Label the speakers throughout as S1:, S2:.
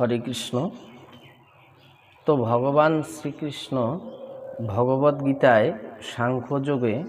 S1: হরে কৃষ্ণ। তো ভগবান শ্রীকৃষ্ণ ভগবদ্গীতায় সাংখ্যযোগে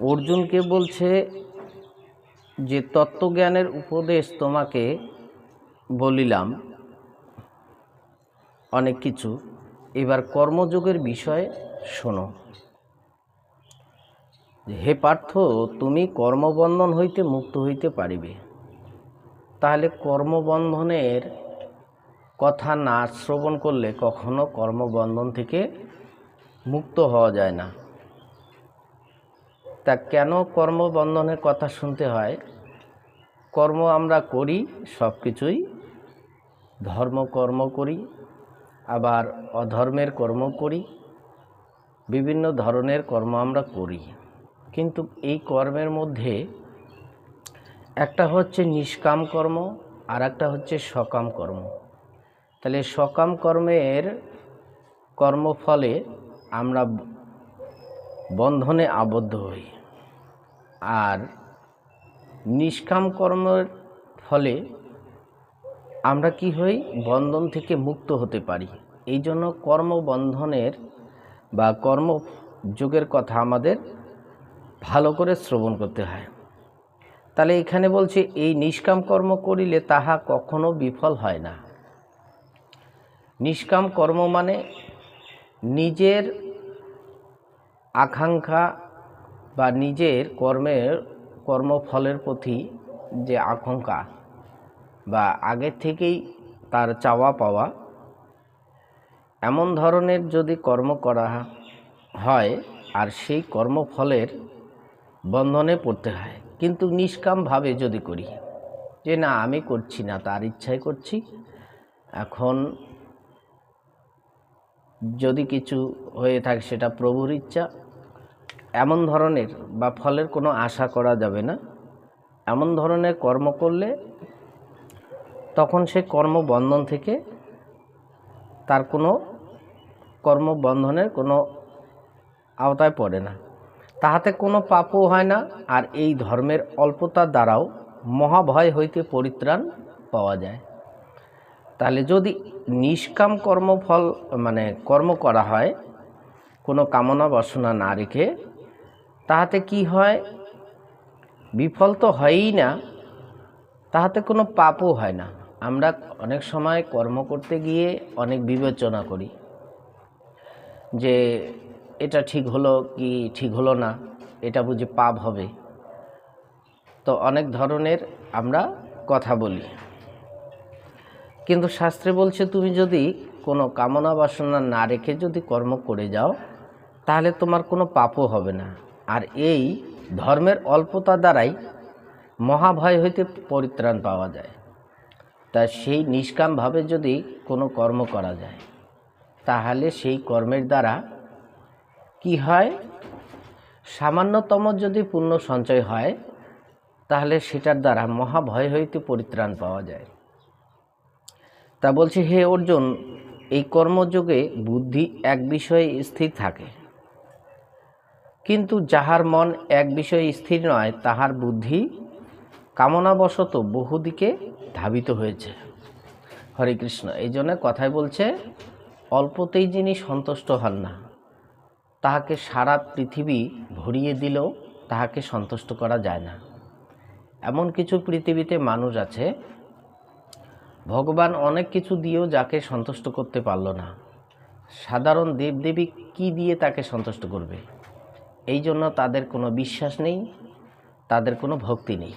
S1: অর্জুনকে বলছে যে, তত্ত্বজ্ঞানের উপদেশ তোমাকে বলিলাম। অনেক কিছু। এবার কর্মযোগের বিষয়ে শোনো। হে পার্থ, তুমি কর্মবন্ধন হইতে মুক্ত হইতে পারিবে। তাহলে কর্মবন্ধনের কথা না শ্রবণ করলে কখনো কর্মবন্ধন থেকে মুক্ত হওয়া যায় না। তা কেন কর্মবন্ধনের কথা শুনতে হয়? কর্ম আমরা করি সব কিছুই ধর্ম কর্ম করি, আবার অধর্মের কর্ম করি। বিভিন্ন ধরনের কর্ম আমরা করি। কিন্তু এই কর্মের মধ্যে একটা হচ্ছে নিষ্কাম কর্ম, আর একটা হচ্ছে সকাম কর্ম। তাহলে সকাম কর্মের কর্মফলে আমরা বন্ধনে আবদ্ধ হই। আর নিষ্কাম কর্মের ফলে আমরা কি হই? বন্ধন থেকে মুক্ত হতে পারি। এই জন্য কর্মবন্ধনের বা কর্মযোগের কথা আমাদের ভালো করে শ্রবণ করতে হয়। তাহলে এখানে বলছে, এই নিষ্কাম কর্ম করিলে তাহা কখনো বিফল হয় না। নিষ্কাম কর্ম মানে নিজের আকাঙ্ক্ষা বা নিজের কর্মের, কর্মফলের প্রতি যে আকাঙ্ক্ষা বা আগের থেকেই তার চাওয়া পাওয়া, এমন ধরনের যদি কর্ম করা হয় আর সেই কর্মফলের বন্ধনে পড়তে হয়। কিন্তু নিষ্কামভাবে যদি করি, যে না, আমি করছি না, তার ইচ্ছাই করছি, এখন যদি কিছু হয়ে থাকে সেটা প্রভুর ইচ্ছা, এমন ধরনের বা ফলের কোনো আশা করা যাবে না, এমন ধরনের কর্ম করলে তখন সে কর্মবন্ধন থেকে তার কোনো কর্মবন্ধনের কোনো আওতায় পড়ে না। তাহাতে কোনো পাপও হয় না, আর এই ধর্মের অল্পতার দ্বারাও মহাভয় হইতে পরিত্রাণ পাওয়া যায়। তাহলে যদি নিষ্কাম কর্মফল মানে কর্ম করা হয়, কোনো কামনা বাসনা না রেখে, তাহাতে কি হয়? বিফল তো হয়ই না, তাহাতে কোনো পাপও হয় না। আমরা অনেক সময় কর্ম করতে গিয়ে অনেক বিবেচনা করি যে এটা ঠিক হলো কি ঠিক হলো না, এটা বুঝি পাপ হবে। তো অনেক ধরনের আমরা কথা বলি। কিন্তু শাস্ত্রে বলছে, তুমি যদি কোনো কামনা বাসনা না রেখে যদি কর্ম করে যাও, তাহলে তোমার কোনো পাপও হবে না। আর এই ধর্মের অল্পতা দ্বারাই মহাভয় হইতে পরিত্রাণ পাওয়া যায়। তা সেই নিষ্কামভাবে যদি কোনো কর্ম করা যায়, তাহলে সেই কর্মের দ্বারা কি হয়? সামান্যতম যদি পুণ্য সঞ্চয় হয়, তাহলে সেটার দ্বারা মহাভয় হইতে পরিত্রাণ পাওয়া যায়। তা বলছে, হে অর্জুন, এই কর্মযোগে বুদ্ধি এক বিষয়ে স্থির থাকে। কিন্তু যাহার মন এক বিষয়ে স্থির নয়, তাহার বুদ্ধি কামনাবশত বহুদিকে ধাবিত হয়েছে। হরে কৃষ্ণ, এই জন্য কথায় বলছে, অল্পতেই যিনি সন্তুষ্ট হন না। তাহাকে সারা পৃথিবী ভরিয়ে দিলেও তাহাকে সন্তুষ্ট করা যায় না। এমন কিছু পৃথিবীতে মানুষ আছে, ভগবান অনেক কিছু দিয়েও যাকে সন্তুষ্ট করতে পারল না। সাধারণ দেবদেবী কি দিয়ে তাকে সন্তুষ্ট করবে? এই জন্য তাদের কোনো বিশ্বাস নেই, তাদের কোনো ভক্তি নেই।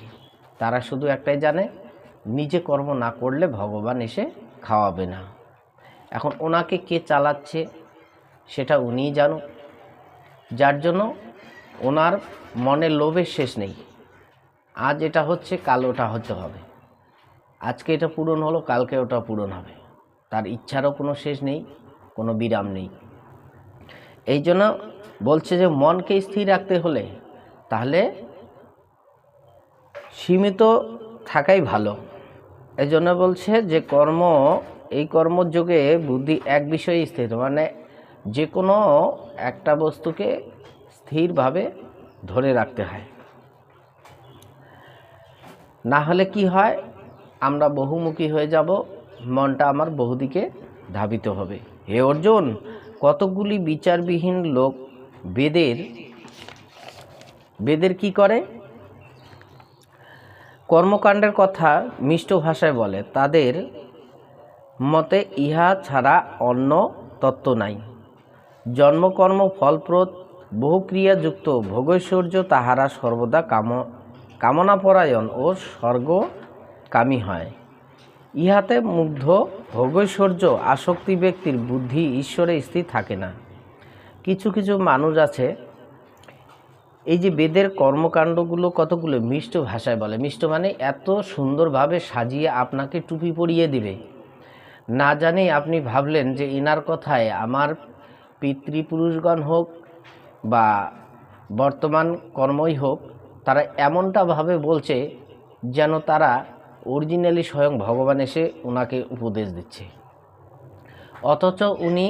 S1: তারা শুধু একটাই জানে, নিজে কর্ম না করলে ভগবান এসে খাওয়াবে না। এখন ওনাকে কে চালাচ্ছে, সেটা উনিই জানো যার জন্য ওনার মনের লোভের শেষ নেই। আজ এটা হচ্ছে, কাল ওটা হতে হবে। আজকে এটা পূরণ হলো, কালকে ওটা পূরণ হবে। তার ইচ্ছারও কোনো শেষ নেই, কোনো বিরাম নেই। এই জন্য বলছে যে, মনকে স্থির রাখতে হলে তাহলে সীমিত থাকাই ভালো। এই জন্য বলছে যে, কর্ম, এই কর্মযোগে বুদ্ধি এক বিষয়ে স্থির মানে যে কোনো একটা বস্তুকে স্থিরভাবে ধরে রাখতে হয়। না হলে কি হয়? আমরা বহুমুখী হয়ে যাব, মনটা আমার বহুদিকে ধাবিত হবে। হে অর্জুন, কতগুলি বিচারবিহীন লোক বেদের বেদের কি করে? কর্মকাণ্ডের কথা মিষ্ট ভাষায় বলে, তাদের মতে ইহা ছাড়া অন্য তত্ত্ব নাই। জন্মকর্ম ফলপ্রদ বহুক্রিয়াযুক্ত ভোগৈশ্বর্য তাহারা সর্বদা কাম, কামনাপরায়ণ ও স্বর্গকামী হয়। ইহাতে মুগ্ধ, ভোগৈশ্বর্য আসক্তি ব্যক্তির বুদ্ধি ঈশ্বরে স্থির থাকে না। কিছু কিছু মানুষ আছে, এই যে বেদের কর্মকাণ্ডগুলো কতগুলো মিষ্ট ভাষায় বলে। মিষ্ট মানে এত সুন্দরভাবে সাজিয়ে আপনাকে টুপি পরিয়ে দিবে। না জানি আপনি ভাবলেন যে ইনার কথায় আমার পিতৃপুরুষগণ হোক বা বর্তমান কর্মই হোক, তারা এমনটাভাবে বলছে যেন তারা অরিজিনালি স্বয়ং ভগবান এসে ওনাকে উপদেশ দিচ্ছে। অথচ উনি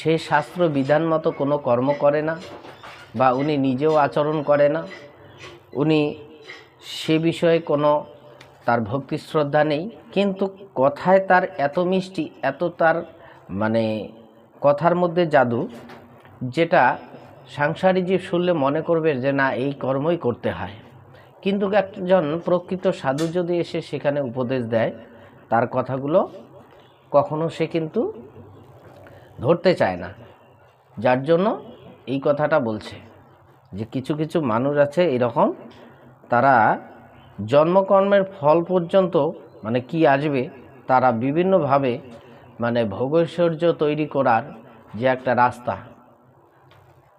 S1: সেই শাস্ত্র বিধান মতো কোনো কর্ম করে না বা উনি নিজেও আচরণ করে না। উনি সে বিষয়ে কোনো তার ভক্তি শ্রদ্ধা নেই, কিন্তু কথায় তার এত মিষ্টি, এত তার মানে কথার মধ্যে জাদু, যেটা সাংসারিক জীব শুনলে মনে করবে যে না, এই কর্মই করতে হয়। কিন্তু একজন প্রকৃত সাধু যদি এসে সেখানে উপদেশ দেয়, তার কথাগুলো কখনো সে কিন্তু ধরতে চায় না। যার জন্য এই কথাটা বলছে যে, কিছু কিছু মানুষ আছে এরকম, তারা জন্মকর্মের ফল পর্যন্ত মানে কি আসবে, তারা বিভিন্নভাবে মানে ভোগৈশ্বর্য তৈরি করার যে একটা রাস্তা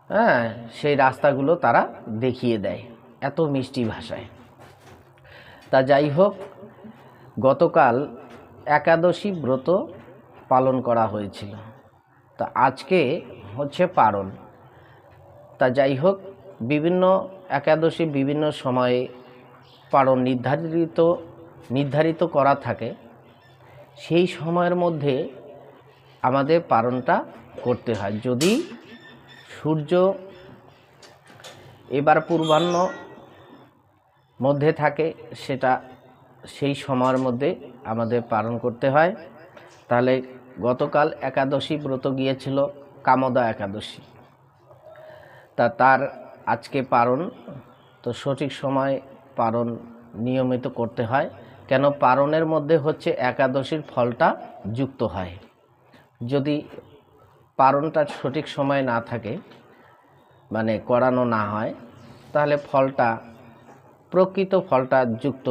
S1: হ্যাঁ সেই রাস্তাগুলো তারা দেখিয়ে দেয় এত মিষ্টি ভাষায়। তা যাই হোক, গতকাল একাদশী ব্রত পালন করা হয়েছিল। তা আজকে হচ্ছে পারণ। তা যাই হোক, বিভিন্ন একাদশী বিভিন্ন সময়ে পারণ নির্ধারিত নির্ধারিত করা থাকে। সেই সময়ের মধ্যে আমাদের পারণটা করতে হয়। যদি সূর্য এবার পূর্বাহ্ন মধ্যে থাকে, সেটা সেই সময়ের মধ্যে আমাদের পালন করতে হয়। তাহলে গতকাল একাদশী ব্রত গিয়েছিল, কামদা একাদশী। তা তার আজকে পারণ তো সঠিক সময় পারণ নিয়মিত করতে হয়। কেন পারণের মধ্যে হচ্ছে একাদশীর ফলটা যুক্ত হয়? যদি পারণটা সঠিক সময় না থাকে মানে করানো না হয়, তাহলে ফলটা, প্রকৃত ফলটা যুক্ত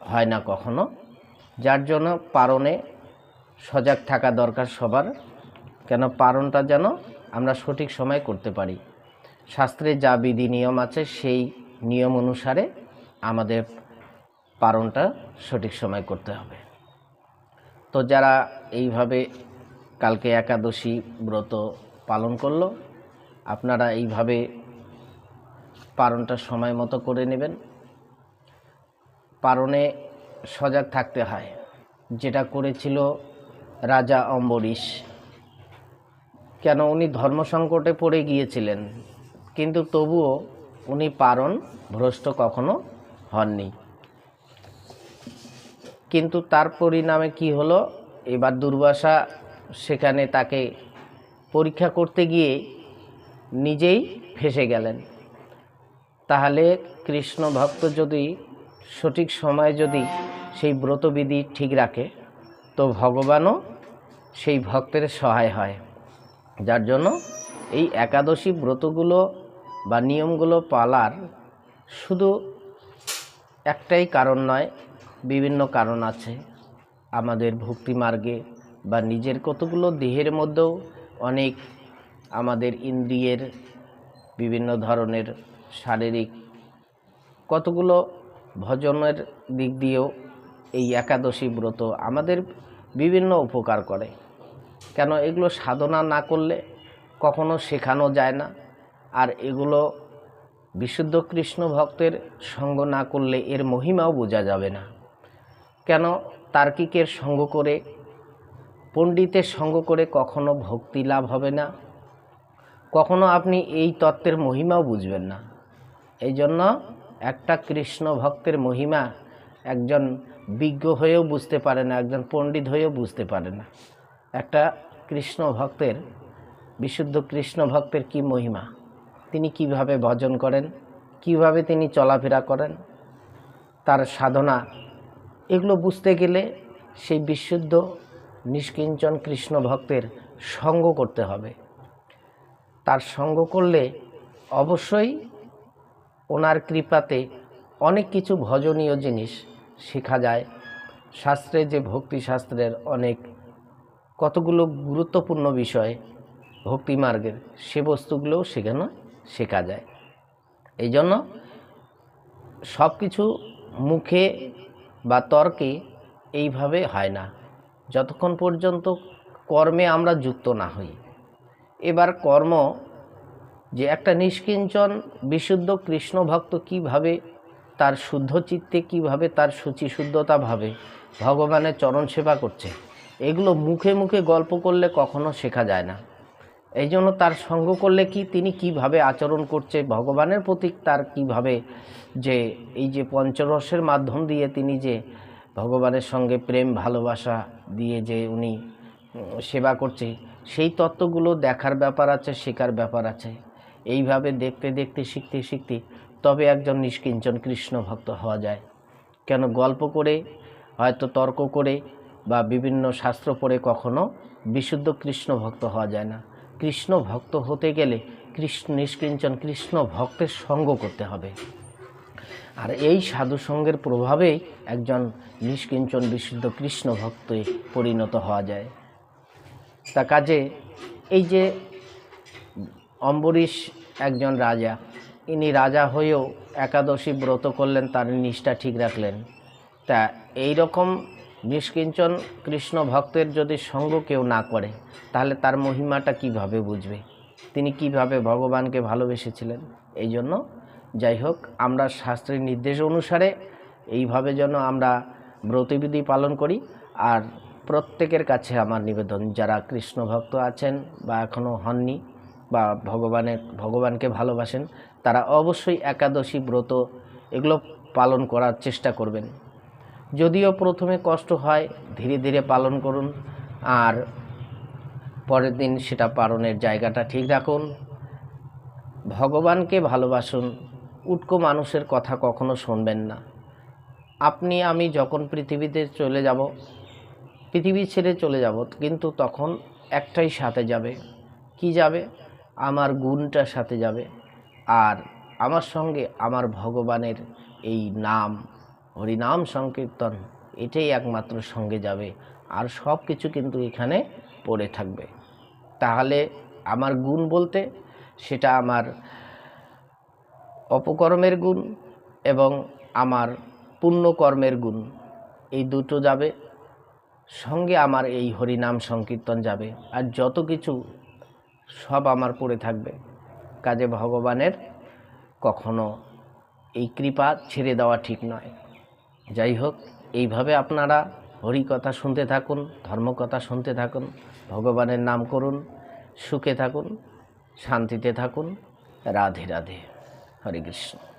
S1: হয় না কখনো। যার জন্য পারণে সজাগ থাকা দরকার সবার। কেন পারণটা যেন আমরা সঠিক সময় করতে পারি? শাস্ত্রে যা বিধি নিয়ম আছে, সেই নিয়ম অনুসারে আমাদের পারণটা সঠিক সময় করতে হবে। তো যারা এইভাবে কালকে একাদশী ব্রত পালন করল, আপনারা এইভাবে পারণটা সময় মতো করে নেবেন। পারণে সজাগ থাকতে হয়। যেটা করেছিল রাজা অম্বরীশ। কেন উনি ধর্ম সংকটে পড়ে গিয়েছিলেন, কিন্তু তবুও উনি পারণ ভ্রষ্ট কখনো হননি। কিন্তু তার পরিণামে কি হলো? এবার দুর্বাসা সেখানে তাকে পরীক্ষা করতে গিয়ে নিজেই ফেসে গেলেন। তাহলে কৃষ্ণ ভক্ত যদি সঠিক সময়ে যদি সেই ব্রতবিধি ঠিক রাখে, তো ভগবানও সেই ভক্তের সহায় হয়। যার জন্য এই একাদশী ব্রতগুলো বা নিয়মগুলো পালার শুধু একটাই কারণ নয় বিভিন্ন কারণ আছে। আমাদের ভক্তি মার্গে বা নিজের কতগুলো দেহের মধ্যেও অনেক আমাদের ইন্দ্রিয়ের বিভিন্ন ধরনের শারীরিক কতগুলো ভজনের দিক দিয়েও এই একাদশী ব্রত আমাদের বিভিন্ন উপকার করে। কেন এগুলো সাধনা না করলে কখনো শেখানো যায় না। আর এগুলো বিশুদ্ধ কৃষ্ণ ভক্তের সঙ্গ না করলে এর মহিমাও বোঝা যাবে না। কেন তার্কিকের সঙ্গ করে, পণ্ডিতের সঙ্গ করে কখনো ভক্তি লাভ হবে না? কখনো আপনি এই তত্ত্বের মহিমাও বুঝবেন না। এই জন্য একটা কৃষ্ণ ভক্তের মহিমা একজন বিজ্ঞ হয়েও বুঝতে পারে না, একজন পণ্ডিত হয়েও বুঝতে পারে না। একটা কৃষ্ণ ভক্তের, বিশুদ্ধ কৃষ্ণ ভক্তের কি মহিমা? তিনি কীভাবে ভজন করেন? কীভাবে তিনি চলাফেরা করেন? তার সাধনা এগুলো বুঝতে গেলে সেই বিশুদ্ধ, নিষ্কিঞ্চন কৃষ্ণ ভক্তের সঙ্গ করতে হবে। তার সঙ্গ করলে অবশ্যই ওনার কৃপাতে অনেক কিছু ভজনীয় জিনিস শেখা যায়। শাস্ত্রে যে ভক্তি শাস্ত্রের অনেক কতগুলো গুরুত্বপূর্ণ বিষয় ভক্তি মার্গের সে বস্তুগুলোও শেখানো শেখা যায়। এই জন্য সব কিছু মুখে বা তর্কে এইভাবে হয় না। যতক্ষণ পর্যন্ত কর্মে আমরা যুক্ত না হই। এবার কর্ম যে একটা নিষ্কিঞ্চন, বিশুদ্ধ কৃষ্ণ ভক্ত কীভাবে, তার শুদ্ধ চিত্তে কীভাবে, তার শুচি শুদ্ধতা ভাবে ভগবানের চরণ সেবা করছে, এগুলো মুখে মুখে গল্প করলে কখনো শেখা যায় না। এই জন্য তার সঙ্গ করলে কি তিনি কীভাবে আচরণ করছে, ভগবানের প্রতি তার কীভাবে যে এই যে পঞ্চরসের মাধ্যম দিয়ে তিনি যে ভগবানের সঙ্গে প্রেম, ভালোবাসা দিয়ে যে উনি সেবা করছে, সেই তত্ত্বগুলো দেখার ব্যাপার আছে, শেখার ব্যাপার আছে। এইভাবে দেখতে দেখতে, শিখতে শিখতে তবে একজন নিষ্কিঞ্চন কৃষ্ণ ভক্ত হওয়া যায়। কেন গল্প করে, হয়তো তর্ক করে বা বিভিন্ন শাস্ত্র পড়ে কখনো বিশুদ্ধ কৃষ্ণ ভক্ত হওয়া যায় না। কৃষ্ণ ভক্ত হতে গেলে কৃষ্ণ নিষ্কিঞ্চন, কৃষ্ণ ভক্তের সঙ্গ করতে হবে। আর এই সাধু সঙ্গের প্রভাবেই একজন নিষ্কিঞ্চন, বিশুদ্ধ কৃষ্ণ ভক্তে পরিণত হওয়া যায়। তা কাজে এই যে অম্বরীশ একজন রাজা, ইনি রাজা হয়েও একাদশী ব্রত করলেন, তার নিষ্ঠা ঠিক রাখলেন। তা এই রকম নিষ্কিঞ্চন কৃষ্ণ ভক্তের যদি সঙ্গ কেউ না করে, তাহলে তার মহিমাটা কীভাবে বুঝবে? তিনি কীভাবে ভগবানকে ভালোবেসেছিলেন? এই জন্য যাই হোক, আমরা শাস্ত্রের নির্দেশ অনুসারে এইভাবে যেন আমরা ব্রতবিধি পালন করি। আর প্রত্যেকের কাছে আমার নিবেদন, যারা কৃষ্ণ ভক্ত আছেন বা এখনও হননি বা ভগবানের ভগবানকে ভালোবাসেন, তারা অবশ্যই একাদশী ব্রত এগুলো পালন করার চেষ্টা করবেন। যদিও প্রথমে কষ্ট হয়, ধীরে ধীরে পালন করুন আর পরের দিন সেটা পালনের জায়গাটা ঠিক রাখুন। ভগবানকে ভালোবাসুন, উটকো মানুষের কথা কখনো শুনবেন না। আপনি, আমি যখন পৃথিবীতে চলে যাব, পৃথিবী ছেড়ে চলে যাব, কিন্তু তখন একটাই সাথে যাবে। কি যাবে? আমার গুণটা সাথে যাবে। আর আমার সঙ্গে আমার ভগবানের এই নাম হরিনাম সংকীর্তন, এটাই একমাত্র সঙ্গে যাবে। আর সব কিছু কিন্তু এখানে পড়ে থাকবে। তাহলে আমার গুণ বলতে সেটা আমার অপকর্মের গুণ এবং আমার পুণ্যকর্মের গুণ। এই দুটো যাবে। সঙ্গে আমার এই হরিনাম সংকীর্তন যাবে। আর যত কিছু সব আমার পড়ে থাকবে। কাজে ভগবানের কখনো এই কৃপা ছেড়ে দেওয়া ঠিক নয়। যাই হোক এইভাবে আপনারা হরি কথা শুনতে থাকুন, ধর্মকথা শুনতে থাকুন, ভগবানের নাম করুন, সুখে থাকুন, শান্তিতে থাকুন। রাধে রাধে। হরে কৃষ্ণ।